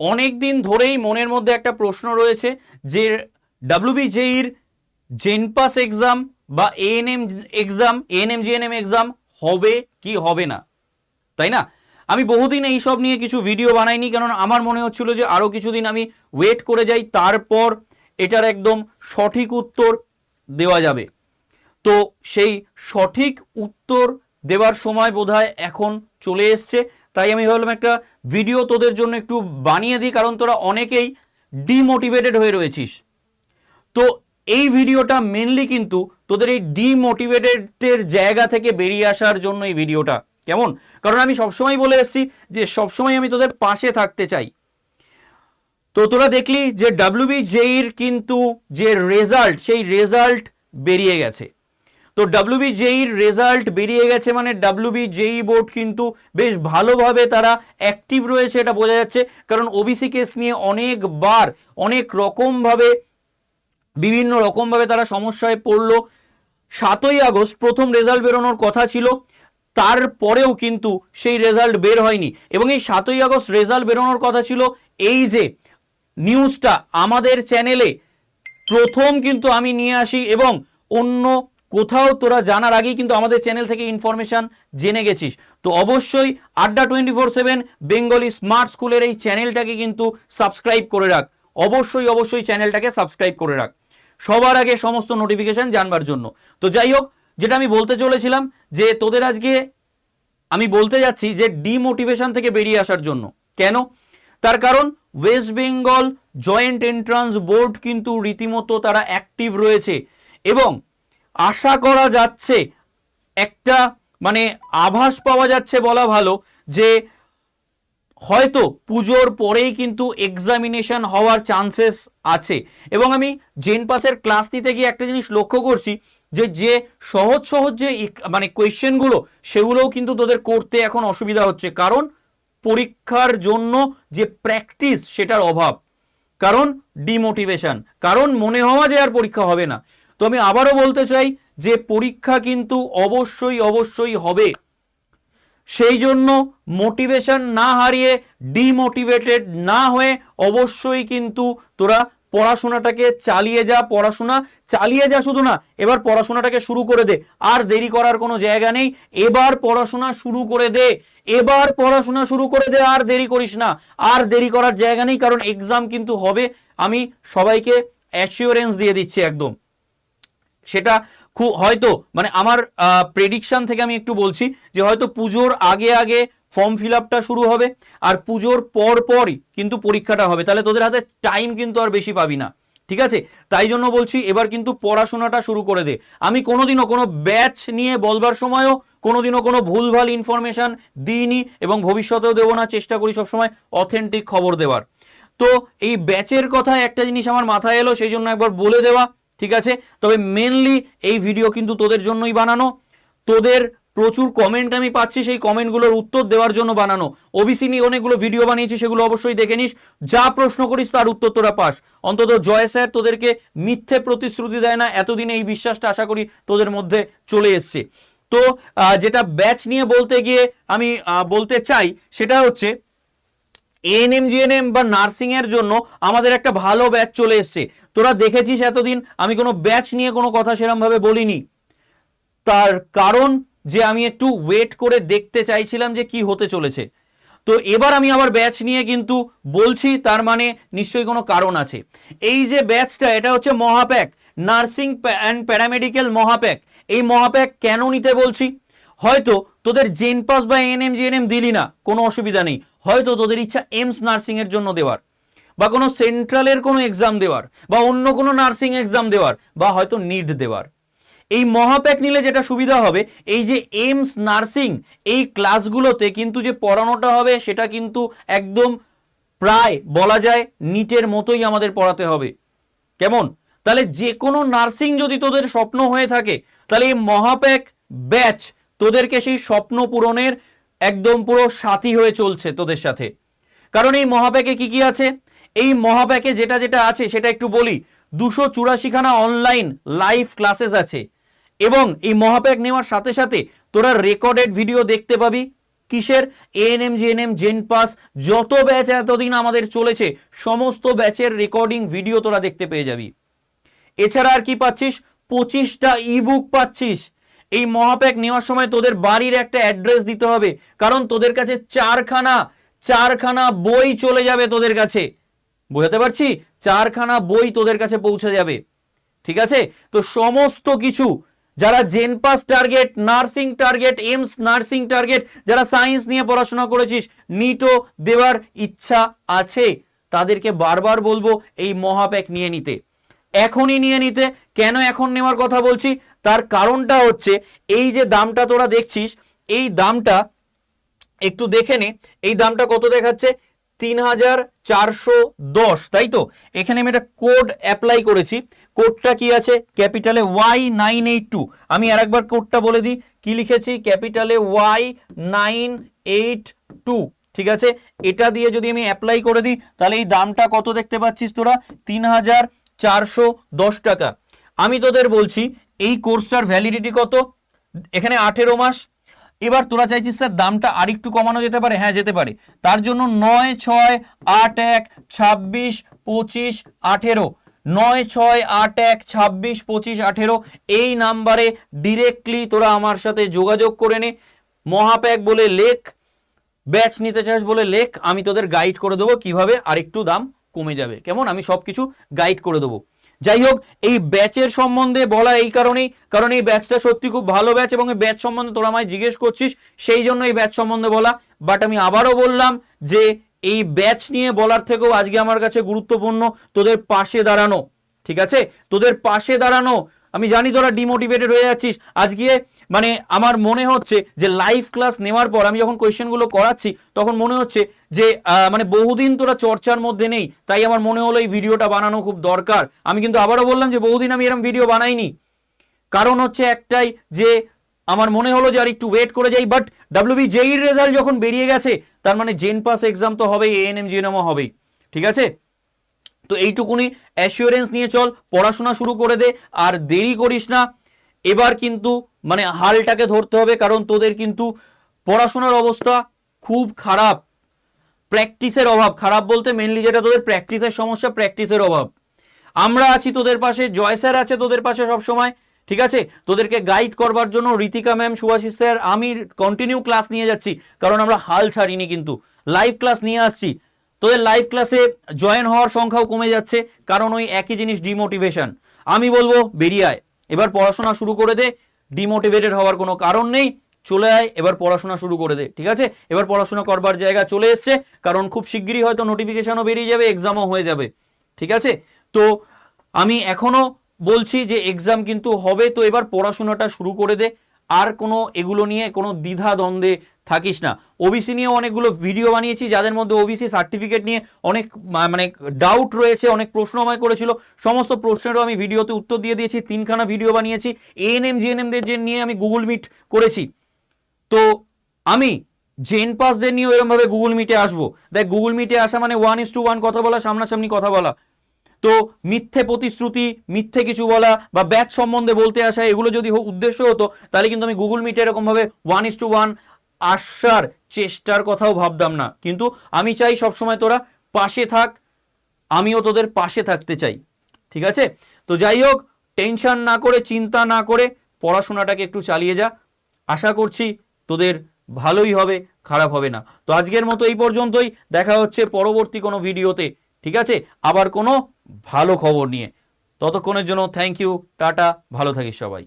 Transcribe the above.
অনেক দিন ধরেই মনের মধ্যে একটা প্রশ্ন রয়েছে যে ডাব্লিউবিজেইর জেনপাস এক্সাম বা ANM exam ANM GNM exam হবে কি হবে না? তাই না? আমি বহুদিন এই সব নিয়ে কিছু ভিডিও বানাইনি কারণ আমার মনে হচ্ছিল যে আরও কিছুদিন আমি ওয়েট করে যাই, তারপর এটার একদম সঠিক উত্তর দেওয়া যাবে। তো সেই সঠিক উত্তর দেওয়ার সময় বোধহয় এখন চলে এসছে। তাই আমি ভাবলাম একটা ভিডিও তোদের জন্য একটু বানিয়ে দিই, কারণ তোরা অনেকেই ডিমোটিভেটেড হয়ে রয়েছিস। তো এই ভিডিওটা মেনলি কিন্তু তোদের এই ডিমোটিভেটেডের জায়গা থেকে বেরিয়ে আসার জন্য এই ভিডিওটা কেমন? কারণ আমি সবসময় বলে এসেছি যে সবসময় আমি তোদের পাশে থাকতে চাই। তো তোরা দেখলি যে ডাব্লিউবি জেইর কিন্তু যে রেজাল্ট সেই রেজাল্ট বেরিয়ে গেছে। তো ডাব্লিউবি জেইর রেজাল্ট বেরিয়ে গেছে মানে ডাব্লিউবি জেই বোর্ড কিন্তু বেশ ভালোভাবে তারা অ্যাক্টিভ রয়েছে, এটা বোঝা যাচ্ছে। কারণ ওবিসি কেস নিয়ে অনেকবার অনেক রকমভাবে বিভিন্ন রকমভাবে তারা সমস্যায় পড়ল। সাতই আগস্ট প্রথম রেজাল্ট বেরোনোর কথা ছিল, তারপরেও কিন্তু সেই রেজাল্ট বের হয়নি। এবং এই সাতই আগস্ট রেজাল্ট বেরোনোর কথা ছিল এই যে নিউজটা আমাদের চ্যানেলে প্রথম কিন্তু আমি নিয়ে আসি এবং অন্য কোথাও তোরা জানার আগেই কিন্তু আমাদের চ্যানেল থেকে ইনফরমেশান জেনে গেছিস। তো অবশ্যই Adda twenty four seven Bengali smart স্কুলের এই চ্যানেলটাকে কিন্তু সাবস্ক্রাইব করে রাখ। অবশ্যই অবশ্যই চ্যানেলটাকে সাবস্ক্রাইব করে রাখ। সবার আগে সমস্ত নোটিফিকেশন জানবার জন্য। তো যাই হোক, যেটা আমি বলতে চলেছিলাম যে তোদের আজকে আমি বলতে যাচ্ছি যে ডিমোটিভেশন থেকে বেরিয়ে আসার জন্য। কেন? তার কারণ West Bengal Joint Entrance Board কিন্তু রীতিমতো তারা অ্যাক্টিভ রয়েছে। এবং আশা করা যাচ্ছে, একটা মানে আভাস পাওয়া যাচ্ছে বলা ভালো যে হয়তো পুজোর পরেই কিন্তু এক্সামিনেশন হওয়ার চান্সেস আছে। এবং আমি জেন পাসের ক্লাস নিতে গিয়ে একটা জিনিস লক্ষ্য করছি যে যে সহজ সহজ যে মানে কোয়েশ্চেনগুলো সেগুলোও কিন্তু তোদের করতে এখন অসুবিধা হচ্ছে। কারণ পরীক্ষার জন্য যে প্র্যাকটিস সেটার অভাব। কারণ ডিমোটিভেশন কারণ মনে হওয়া যে আর পরীক্ষা হবে না। তো আমি আবারও বলতে চাই যে পরীক্ষা কিন্তু অবশ্যই অবশ্যই হবে। সেই জন্য মোটিভেশন না হারিয়ে ডিমোটিভেটেড না হয়ে অবশ্যই কিন্তু তোরা পড়াশোনাটাকে চালিয়ে যা, পড়াশোনা চালিয়ে যা শুধু না, এবার পড়াশোনাটাকে শুরু করে দে। আর দেরি করার কোনো জায়গা নেই। এবার পড়াশোনা শুরু করে দে। এবার পড়াশোনা শুরু করে দে, আর দেরি করিস না। আর দেরি করার জায়গা নেই, কারণ এক্সাম কিন্তু হবে। আমি সবাইকে অ্যাসিওরেন্স দিয়ে দিচ্ছি একদম। সেটা খুব, হয়তো মানে আমার প্রেডিকশান থেকে আমি একটু বলছি যে হয়তো পুজোর আগে আগে ফর্ম ফিল আপটা শুরু হবে আর পুজোর পর পরই কিন্তু পরীক্ষাটা হবে। তাহলে তোদের হাতে টাইম কিন্তু আর বেশি পাবি না। ঠিক আছে? তাই জন্য বলছি এবার কিন্তু পড়াশোনাটা শুরু করে দে। আমি কোনোদিনও কোনো ব্যাচ নিয়ে বলবার সময়ও কোনোদিনও কোনো ভুলভাল ইনফরমেশন দিইনি এবং ভবিষ্যতেও দেবো না। চেষ্টা করি সবসময় অথেন্টিক খবর দেওয়ার। তো এই ব্যাচের কথা একটা জিনিস আমার মাথায় এলো, সেই জন্য একবার বলে দেওয়া। ঠিক আছে? তবে মেনলি এই ভিডিও কিন্তু তোদের জন্যই বানানো। তোদের প্রচুর কমেন্ট আমি পাচ্ছি সেই কমেন্টগুলোর উত্তর দেওয়ার জন্য বানানো। ওবিসি নিয়ে অনেকগুলো ভিডিও বানিয়েছি, সেগুলো অবশ্যই দেখে নিস। যা প্রশ্ন করিস তার উত্তর তোরা পাস। অন্তত জয় স্যার তোদেরকে মিথ্যে প্রতিশ্রুতি দেয় না, এতদিনে এই বিশ্বাসটা আশা করি তোদের মধ্যে চলে এসছে। তো যেটা ব্যাচ নিয়ে বলতে গিয়ে আমি বলতে চাই, সেটা হচ্ছে এএনএম জিএনএম বা নার্সিংয়ের জন্য আমাদের একটা ভালো ব্যাচ চলে এসছে। তোরা দেখেছিস এতদিন আমি কোনো ব্যাচ নিয়ে কোনো কথা সেরমভাবে বলিনি। তার কারণ যে আমি একটু ওয়েট করে দেখতে চাইছিলাম যে কি হতে চলেছে। তো এবার আমি আবার ব্যাচ নিয়ে কিন্তু বলছি, তার মানে নিশ্চয়ই কোনো কারণ আছে। এই যে ব্যাচটা, এটা হচ্ছে মহাপ্যাক, নার্সিং অ্যান্ড প্যারামেডিক্যাল মহাপ্যাক। এই মহাপ্যাক কেন নিতে বলছি? হয়তো তোদের জেন পাস বা এনএম জিএনএম দিলি না, কোনো অসুবিধা নেই। হয়তো তোদের ইচ্ছা এমস নার্সিংয়ের জন্য দেওয়ার। বা কোনো সেন্ট্রালের কোনো এক্সাম দেওয়ার, বা অন্য কোনো নার্সিং এক্সাম দেওয়ার, বা হয়তো নিট দেওয়ার। এই মহাপ্যাক নিলে যেটা সুবিধা হবে, এই যে এমস নার্সিং এই ক্লাসগুলোতে কিন্তু যে পড়ানোটা হবে, সেটা কিন্তু একদম প্রায় বলা যায় নিটের মতোই আমাদের পড়াতে হবে। কেমন? তাহলে যে কোনো নার্সিং যদি তোদের স্বপ্ন হয়ে থাকে, তাহলে এই মহাপ্যাক ব্যাচ তোদেরকে সেই স্বপ্ন পূরণের একদম পুরো সাথী হয়ে চলছে তোদের সাথে। কারণ এই মহাপ্যাকে কি কি আছে? এই মহাপ্যাকে যেটা যেটা আছে সেটা একটু বলি। দুশো চুরাশিখানা অনলাইন লাইভ ক্লাসেস আছে। এবং এই মহাপ্যাক নেওয়ার সাথে সাথে তোরা রেকর্ডেড ভিডিও দেখতে পাবি। কিসের? এএনএম জিএনএম জেন পাস যত ব্যাচ এতদিন আমাদের চলেছে, সমস্ত ব্যাচের রেকর্ডিং ভিডিও তোরা দেখতে পেয়ে যাবি। এছাড়া আর কি পাচ্ছিস? পঁচিশটা ইবুক পাচ্ছিস। এই মহাপ্যাক নেওয়ার সময় তোদের বাড়ির একটা অ্যাড্রেস দিতে হবে। কারণ তোদের কাছে চারখানা চারখানা বই চলে যাবে তোদের কাছে। বোঝাতে পারছি? চারখানা বই তোদের কাছে পৌঁছে যাবে। ঠিক আছে? তো সমস্ত কিছু, যারা JENPAS target nursing target AIIMS nursing target যারা সায়েন্স নিয়ে পড়াশোনা করেছিস নিটও দেওয়ার ইচ্ছা আছে। তাদেরকে বারবার বলব এই মহাপ্যাক নিয়ে নিতে। এখনই নিয়ে নিতে। কেন এখন নেওয়ার কথা বলছি? তার কারণটা হচ্ছে, এই যে দামটা তোরা দেখছিস, এই দামটা একটু দেখে নে। এই দামটা কত দেখাচ্ছে? তিন হাজার চারশো দশ, তাই তো? এখানে আমি একটা কোড অ্যাপ্লাই করেছি। কোডটা কি আছে? ক্যাপিটালে ওয়াই নাইন এইট টু। আমি আর একবার কোডটা বলে দিই। কি লিখেছি? ক্যাপিটালে ওয়াই নাইন এইট টু, ঠিক আছে? এটা দিয়ে যদি আমি অ্যাপ্লাই করে দিই, তাহলে এই দামটা কত দেখতে পাচ্ছিস তোরা? তিন হাজার চারশো দশ টাকা। আমি তোদের বলছি, এই কোর্সটার ভ্যালিডিটি কত? এখানে আঠেরো মাস এবার তোরা চাইছিস স্যার দামটা আরেকটু কমানো যেতে পারে? হ্যাঁ যেতে পারে। তার জন্য নয়, ছয়, আট, এক, ছাব্বিশ, পঁচিশ, আঠেরো। নয়, ছয়, আট, এক, ছাব্বিশ, পঁচিশ, আঠেরো এই নাম্বারে ডিরেক্টলি তোরা আমার সাথে যোগাযোগ করে নে। মহাপ্যাক বলে লেখ, ব্যাচ নিতে চাস বলে লেখ, আমি তোদের গাইড করে দেবো কীভাবে আরেকটু দাম কমে যাবে। কেমন? আমি সব কিছু গাইড করে দেবো। যাই হোক, এই ব্যাচের সম্বন্ধে বলা এই কারণেই, কারণ এই ব্যাচটা সত্যি খুব ভালো ব্যাচ এবং এই ব্যাচ সম্বন্ধে তোরা আমায় জিজ্ঞেস করছিস, সেই জন্য এই ব্যাচ সম্বন্ধে বলা। বাট আমি আবারও বললাম যে, এই ব্যাচ নিয়ে বলার থেকেও আজকে আমার কাছে গুরুত্বপূর্ণ তোদের পাশে দাঁড়ানো, ঠিক আছে? তোদের পাশে দাঁড়ানো, আমি জানি তোরা ডিমোটিভেটেড হয়ে যাচ্ছিস। আজকে মানে আমার মনে হচ্ছে যে লাইভ ক্লাস নেওয়ার পর আমি যখন কোয়েশ্চেনগুলো করাচ্ছি, তখন মনে হচ্ছে যে মানে বহুদিন তোরা চর্চার মধ্যে নেই, তাই আমার মনে হলো এই ভিডিওটা বানানো খুব দরকার। আমি কিন্তু আবারও বললাম যে বহুদিন আমি এরকম ভিডিও বানাইনি। কারণ হচ্ছে একটাই যে, আমার মনে হলো যে আর একটু ওয়েট করে যাই বাট ডাব্লিউবি জেইর রেজাল্ট যখন বেরিয়ে গেছে, তার মানে জেন পাস এক্সাম তো হবেই এএনএম জিএনএমও হবেই, ঠিক আছে? তো এইটুকুনি অ্যাসিওরেন্স নিয়ে চল, পড়াশোনা শুরু করে দে, আর দেরি করিস না এবার কিন্তু মানে হালটাকে ধরতে হবে, কারণ তোদের কিন্তু পড়াশোনার অবস্থা খুব খারাপ। প্র্যাকটিসের অভাব, খারাপ বলতে মেনলি যেটা তোদের প্র্যাকটিসের সমস্যা, প্র্যাকটিসের অভাব। আমরা আছি তোদের পাশে, জয় স্যার আছে তোদের পাশে সব সময় ঠিক আছে? তোদেরকে গাইড করবার জন্য ঋতিকা ম্যাম সুভাষিস স্যার, আমি কন্টিনিউ ক্লাস নিয়ে যাচ্ছি, কারণ আমরা হাল ছাড়িনি কিন্তু। লাইভ ক্লাস নিয়ে আসছি। তোদের লাইভ ক্লাসে জয়েন হওয়ার সংখ্যাও কমে যাচ্ছে, কারণ ওই একই জিনিস ডিমোটিভেশন আমি বলব, বেরিয়ে আয়। এবার পড়াশোনা শুরু করে দে। ডিমোটিভেটেড হওয়ার কোনো কারণ নেই। চলে আয়, এবার পড়াশোনা শুরু করে দে, ঠিক আছে? এবার পড়াশোনা করবার জায়গা চলে এসছে, কারণ খুব শিগগিরই হয়তো নোটিফিকেশনও বেরিয়ে যাবে এক্সামও হয়ে যাবে, ঠিক আছে? তো আমি এখনও বলছি যে এক্সাম কিন্তু হবে, তো এবার পড়াশোনাটা শুরু করে দে। আর কোনো এগুলো নিয়ে কোনো দ্বিধা দ্বন্দ্বে থাকিস না। ওবিসি নিয়ে অনেকগুলো ভিডিও বানিয়েছি, যাদের মধ্যে ওবিসি সার্টিফিকেট নিয়ে অনেক মানে ডাউট রয়েছে, অনেক প্রশ্ন আমায় করেছিল। সমস্ত প্রশ্নেরও আমি ভিডিওতে উত্তর দিয়ে দিয়েছি, তিনখানা ভিডিও বানিয়েছি। এএনএম জিএনএমদের যে নিয়ে আমি গুগল মিট করেছি। তো আমি জেন পাসদের নিয়েও এরমভাবে গুগল মিটে আসব। দেখ গুগল মিটে আসা মানে ওয়ান ইস টু ওয়ান কথা বলা, সামনাসামনি কথা বলা। তো মিথ্যে প্রতিশ্রুতি, মিথ্যে কিছু বলা বা ব্যাচ সম্বন্ধে বলতে আসা, এগুলো যদি উদ্দেশ্য হতো, তাহলে কিন্তু আমি গুগল মিটে এরকমভাবে ওয়ান ইস টু ওয়ান আসার চেষ্টার কথাও ভাবতাম না। কিন্তু আমি চাই সবসময় তোরা পাশে থাক, আমিও তোদের পাশে থাকতে চাই। ঠিক আছে? তো যাই হোক, টেনশন না করে, চিন্তা না করে পড়াশোনাটাকে একটু চালিয়ে যা। আশা করছি তোদের ভালোই হবে, খারাপ হবে না। তো আজকের মতো এই পর্যন্তই। দেখা হচ্ছে পরবর্তী কোনো ভিডিওতে। ঠিক আছে? আবার কোনো ভালো খবর নিয়ে। ততক্ষণের জন্য থ্যাংক ইউ টাটা, ভালো থাকিস সবাই।